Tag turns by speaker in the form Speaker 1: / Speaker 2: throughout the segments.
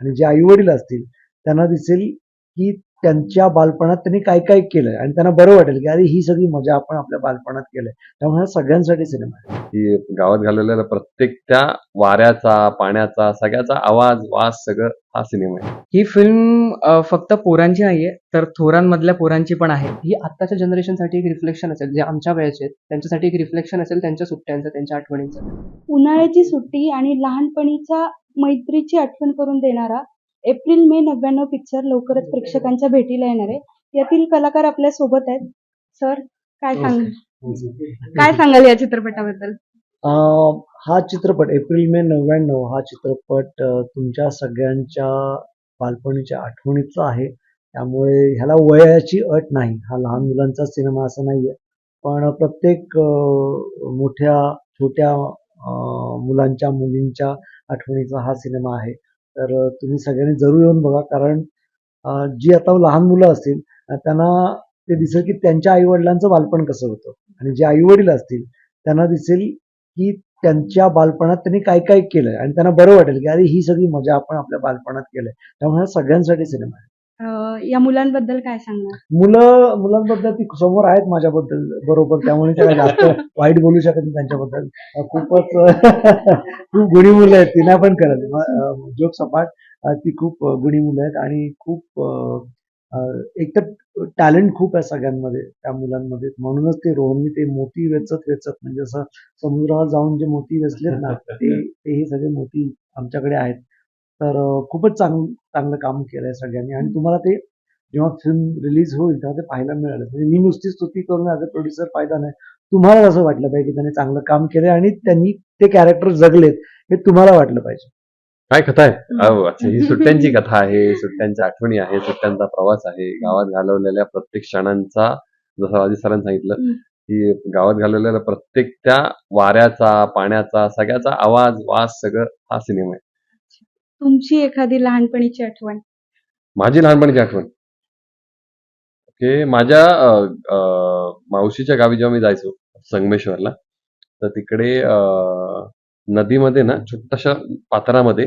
Speaker 1: आणि जे आईवडील असतील त्यांना दिसेल की त्यांच्या बालपणात त्यांनी काय काय केलंय? आणि त्यांना बरं वाटेल की अरे ही सगळी मजा आपण आपल्या बालपणात केलंय. त्यामुळे हा सगळ्यांसाठी सिनेमा आहे.
Speaker 2: गावात घालवलेला प्रत्येक त्या वाऱ्याचा पाण्याचा सगळ्याचा आवाज वास सगळं हा सिनेमा आहे.
Speaker 3: ही फिल्म फक्त पोरांची नाहीये तर थोरांमधल्या पोरांची पण आहे. ही आत्ताच्या जनरेशनसाठी एक रिफ्लेक्शन असेल जे आमच्या वयाचे आहेत त्यांच्यासाठी एक रिफ्लेक्शन असेल त्यांच्या सुट्ट्यांचं त्यांच्या आठवणींचं.
Speaker 4: उन्हाळ्याची सुट्टी आणि लहानपणीच्या मैत्रीची आठवण करून देणारा एप्रिल मे नव्याण्णव पिक्चर लवकरच प्रेक्षकांच्या भेटीला येणार आहे. यातील कलाकार आपल्यासोबत आहेत. सर काय सांग काय सांगाल या चित्रपटाबद्दल?
Speaker 1: हा चित्रपट एप्रिल मे नव्याण्णव हा चित्रपट तुमच्या सगळ्यांच्या बालपणीच्या आठवणीचा आहे. त्यामुळे ह्याला वयाची अट नाही. हा लहान मुलांचा सिनेमा असा नाहीये. पण प्रत्येक मोठ्या छोट्या मुलांच्या मुलींच्या आठवणीचा हा सिनेमा आहे. तर तुम्ही सगळ्यांनी जरूर येऊन बघा. कारण जी आता लहान मुलं असतील त्यांना ते दिसेल की त्यांच्या आईवडिलांचं बालपण कसं होतं. आणि जे आई वडील असतील त्यांना दिसेल की त्यांच्या बालपणात त्यांनी काय काय केलंय. आणि त्यांना बरं वाटेल की अरे ही सगळी मजा आपण आपल्या बालपणात केलंय. त्यामुळे हा सगळ्यांसाठी सिनेमा आहे.
Speaker 4: या मुलांबद्दल काय सांगणार?
Speaker 1: मुलं मुलांबद्दल ती समोर आहेत माझ्याबद्दल बरोबर. त्यामुळे त्या जास्त वाईट बोलू शकत नाही त्यांच्याबद्दल. खूपच खूप गुणी मुलं आहेत. ती नाही पण करत जोक सपाट ती खूप गुणी मुलं आहेत. आणि खूप एक तर टॅलेंट खूप आहे सगळ्यांमध्ये त्या मुलांमध्ये. म्हणूनच ते रोहननी ते मोती वेचत वेचत म्हणजे असं समुद्रावर जाऊन जे मोती वेचलेत ना ते हे सगळे मोती आमच्याकडे आहेत. तर खूपच चांग चांगलं काम केलंय सगळ्यांनी. आणि तुम्हाला ते जेव्हा फिल्म रिलीज होईल तेव्हा ते पाहायला मिळालं. म्हणजे मी नुसती स्तुती करून ॲज अ प्रोड्युसर फायदा नाही. तुम्हाला असं वाटलं पाहिजे की त्यांनी चांगलं काम केलंय आणि त्यांनी ते कॅरेक्टर जगलेत हे तुम्हाला वाटलं पाहिजे.
Speaker 2: काय कथा आहे? अहो, अच्छा ही सुट्ट्यांची कथा आहे सुट्ट्यांच्या आठवणी आहे सुट्ट्यांचा प्रवास आहे. गावात घालवलेल्या प्रत्येक क्षणांचा जसं राजे सरांनी सांगितलं. की गावात घालवलेला प्रत्येक त्या वाऱ्याचा पाण्याचा सगळ्याचा आवाज वास सगळं हा सिनेमा आहे.
Speaker 4: तुमची एखादी लहानपणीची आठवण?
Speaker 2: माझी लहानपणीची आठवण. ओके माझ्या मावशीच्या गावी जेव्हा मी जायचो संगमेश्वरला तर तिकडे नदीमध्ये ना छोट्याशा पात्रामध्ये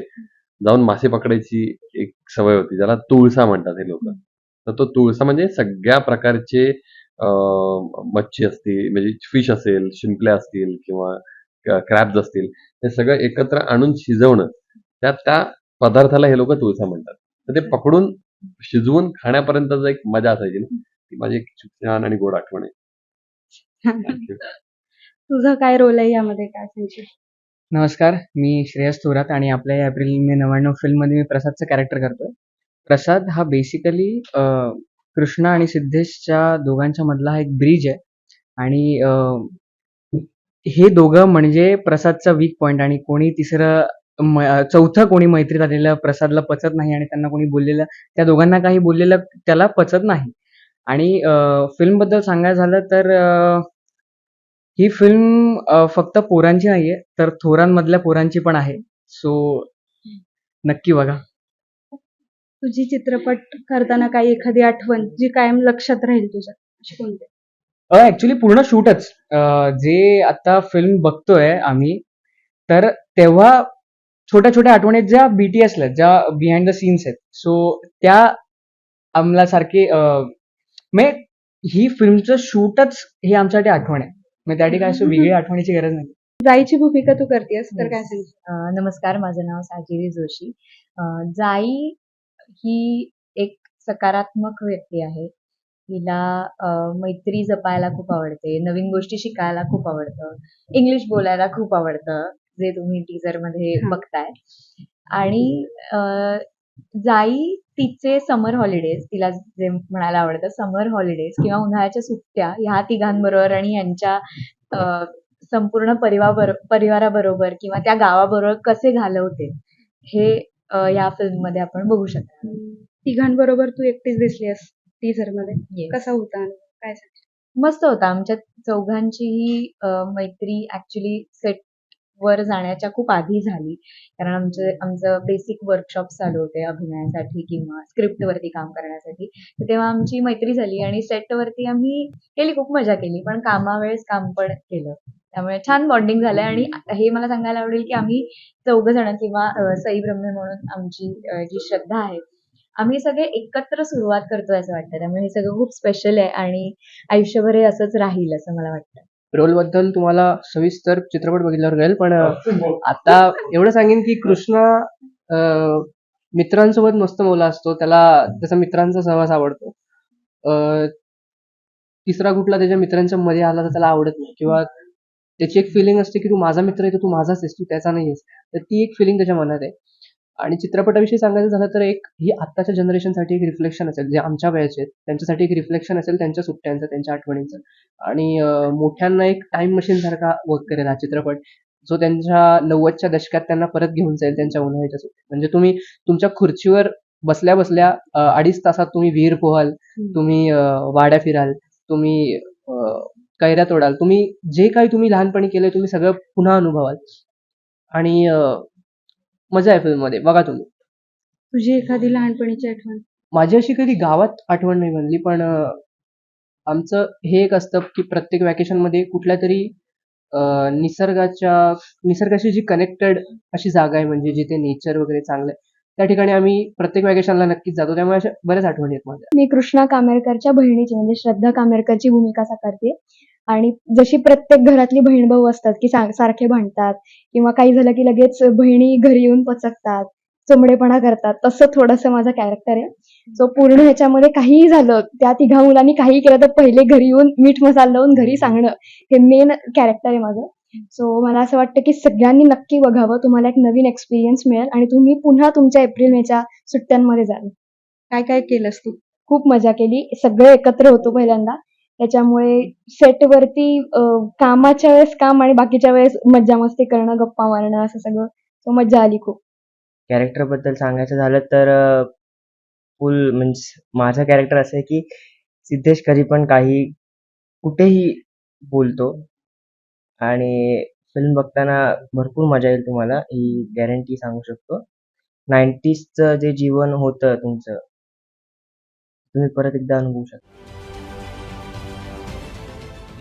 Speaker 2: जाऊन मासे पकडायची एक सवय होती ज्याला तुळसा म्हणतात हे लोक. तर तो तुळसा म्हणजे सगळ्या प्रकारचे मच्छी असतील म्हणजे फिश असेल शिंपल्या असतील किंवा क्रॅब्स असतील हे सगळं एकत्र आणून शिजवणं त्या त्या पदार्थाला हे लोक तुळसा म्हणतात. तर ते पकडून शिजवून खाण्यापर्यंतच एक मजा असायची ना ती माझी एक छान आणि गोड आठवण आहे.
Speaker 4: तुझा काय रोल आहे यामध्ये? काय सांगशील?
Speaker 3: नमस्कार. मी श्रेयस थोरात आणि आपल्या या एप्रिल मे नव्याण्णव फिल्ममध्ये मी प्रसादचं कॅरेक्टर करतोय. प्रसाद हा बेसिकली कृष्णा आणि सिद्धेशच्या दोघांच्या मधला हा एक ब्रिज आहे. आणि हे दोघं म्हणजे प्रसादचा वीक पॉइंट आणि कोणी तिसरं चौथं कोणी मैत्रीत आलेलं प्रसादला पचत नाही आणि त्यांना कोणी बोललेलं त्या दोघांना काही बोललेलं त्याला पचत नाही. आणि फिल्मबद्दल सांगायचं झालं तर ही फिल्म फक्त पोरांची नाहीये तर थोरांमधल्या पोरांची पण आहे. सो नक्की बघा.
Speaker 4: तुझी चित्रपट करताना काही एखादी आठवण जी कायम लक्षात राहील तुझ्या? अशी कोणती?
Speaker 3: ऍक्च्युली पूर्ण शूटच. जे आता फिल्म बघतोय आम्ही तर तेव्हा छोट्या छोट्या आठवणीत ज्या बीटीएस आहेत ज्या बिहाइंड द सीन्स आहेत सो त्या आम्हासारखे म्हणजे ही फिल्मचं शूटच ही आमच्यासाठी आठवण आहे. मग त्यासाठी काय असं वेगळी आठवणीची गरज नाही.
Speaker 4: जाईची भूमिका तू करतेस तर काय
Speaker 5: अ, नमस्कार माझं नाव साजिरी जोशी. जाई ही एक सकारात्मक व्यक्ती आहे. तिला मैत्री जपायला खूप आवडते नवीन गोष्टी शिकायला खूप आवडतं इंग्लिश बोलायला खूप आवडतं. जे तुम्ही टीजरमध्ये
Speaker 4: हा.
Speaker 5: बघताय आणि जाई तिचे समर हॉलिडेज तिला जे म्हणायला आवडतं समर हॉलिडेज किंवा उन्हाळ्याच्या सुट्ट्या ह्या तिघांबरोबर आणि यांच्या संपूर्ण परिवार परिवाराबरोबर किंवा त्या गावाबरोबर कसे घालवते हे या फिल्ममध्ये आपण बघू शकता
Speaker 4: तिघांबरोबर तू एकटीच दिसलीस
Speaker 5: टीझरमध्ये.
Speaker 4: कसा होता? काय
Speaker 5: मस्त होता आमच्या चौघांचीही अ, मैत्री ऍक्च्युली सेट वर जाण्याच्या खूप आधी झाली. कारण आमचे आमचं बेसिक वर्कशॉप चालू होते अभिनयासाठी किंवा स्क्रिप्ट वरती काम करण्यासाठी. तर तेव्हा आमची मैत्री झाली आणि सेट वरती आम्ही केली खूप मजा केली. पण कामावेळेस काम पण केलं. त्यामुळे छान बॉन्डिंग झालंय आणि हे मला सांगायला आवडेल की आम्ही चौघ जण किंवा सई ब्रह्मे म्हणून आमची जी श्रद्धा आहे आम्ही सगळे एकत्र सुरुवात करतोय असं वाटतं. त्यामुळे हे सगळं खूप स्पेशल आहे आणि आयुष्यभर हे असंच राहील असं मला वाटतं.
Speaker 6: रोलबद्दल तुम्हाला सविस्तर चित्रपट बघितल्यावर कळेल पण आता एवढं सांगेन की कृष्णा मित्रांसोबत मस्त बोला असतो. त्याला त्याचा मित्रांचा सहवास आवडतो. अं, तिसरा कुठला त्याच्या मित्रांच्या मध्ये आला तर त्याला आवडत नाही. किंवा त्याची एक फिलिंग असते की तू माझा मित्र आहे तर तू माझाच आहेस तू त्याचा नाही आहेस तर ती एक फिलिंग त्याच्या मनात आहे. आणि चित्रपटाविषयी सांगायचं झालं तर एक ही आत्ताच्या जनरेशनसाठी एक रिफ्लेक्शन असेल. जे आमच्या वयाचे आहेत त्यांच्यासाठी एक रिफ्लेक्शन असेल त्यांच्या सुट्ट्यांचं त्यांच्या आठवणींचं. आणि अं, मोठ्यांना एक टाइम मशीन सारखा वर्क करेल हा चित्रपट. जो त्यांच्या नव्वदच्या दशकात त्यांना परत घेऊन जाईल त्यांच्या उन्हाळ्याच्या सुट्टीत. म्हणजे तुम्ही तुमच्या खुर्चीवर बसल्या बसल्या अं, अडीच तासात तुम्ही विहीर पोहाल तुम्ही अं, वाड्या फिराल तुम्ही अं, कैऱ्या तोडाल तुम्ही जे काही तुम्ही लहानपणी केलंय तुम्ही सगळं पुन्हा अनुभवाल. आणि अं, मजा आहे फिल्ममध्ये बघा तुम्ही.
Speaker 7: तुझी एखादी लहानपणीची आठवण?
Speaker 6: माझी अशी कधी गावात आठवण नाही बनली पण अं, आमचं हे एक असतं की प्रत्येक vacation मध्ये कुठल्या तरी अं, निसर्गाच्या निसर्गाशी जी कनेक्टेड अशी जागा आहे म्हणजे जिथे नेचर वगैरे चांगलं आहे त्या ठिकाणी आम्ही प्रत्येक वॅकेशनला नक्कीच जातो. त्यामुळे अशा बऱ्याच आठवणी आहेत माझ्या.
Speaker 7: मी कृष्णा कामेरकरच्या बहिणीची म्हणजे श्रद्धा कामेरकरची भूमिका साकारते. आणि जशी प्रत्येक घरातली बहीण भाऊ असतात की सारखे भांडतात किंवा काही झालं की लगेच बहिणी घरी येऊन पचकतात चमडेपणा करतात तसं थोडंसं माझं कॅरेक्टर आहे. सो पूर्ण ह्याच्यामध्ये काहीही झालं त्या तिघा मुलांनी काही केलं तर पहिले घरी येऊन मीठ मसाला लावून घरी सांगणं हे मेन कॅरेक्टर आहे माझं. सो मला असं वाटतं की सगळ्यांनी नक्की बघावं तुम्हाला एक नवीन एक्सपिरियन्स मिळेल आणि तुम्ही पुन्हा तुमच्या एप्रिल मेच्या सुट्ट्यांमध्ये जाल.
Speaker 4: काय काय केलंस तू?
Speaker 7: खूप मजा केली. सगळे एकत्र होतो पहिल्यांदा. त्याच्यामुळे सेटवरती कामाच्या वेळेस काम आणि बाकीच्या वेळेस मज्जा मस्ती करणं गप्पा मारणं असं सगळं सो मज्जा आली खूप.
Speaker 8: कॅरेक्टरबद्दल सांगायचं झालं तर फुल म्हणजे माझं कॅरेक्टर असं आहे की सिद्धेश कधी पण काही कुठेही बोलतो. आणि फिल्म बघताना भरपूर मजा येईल तुम्हाला ही गॅरंटी सांगू शकतो. नाईन्टीजचं जे जीवन होतं तुमचं तुम्ही परत एकदा अनुभवू शकता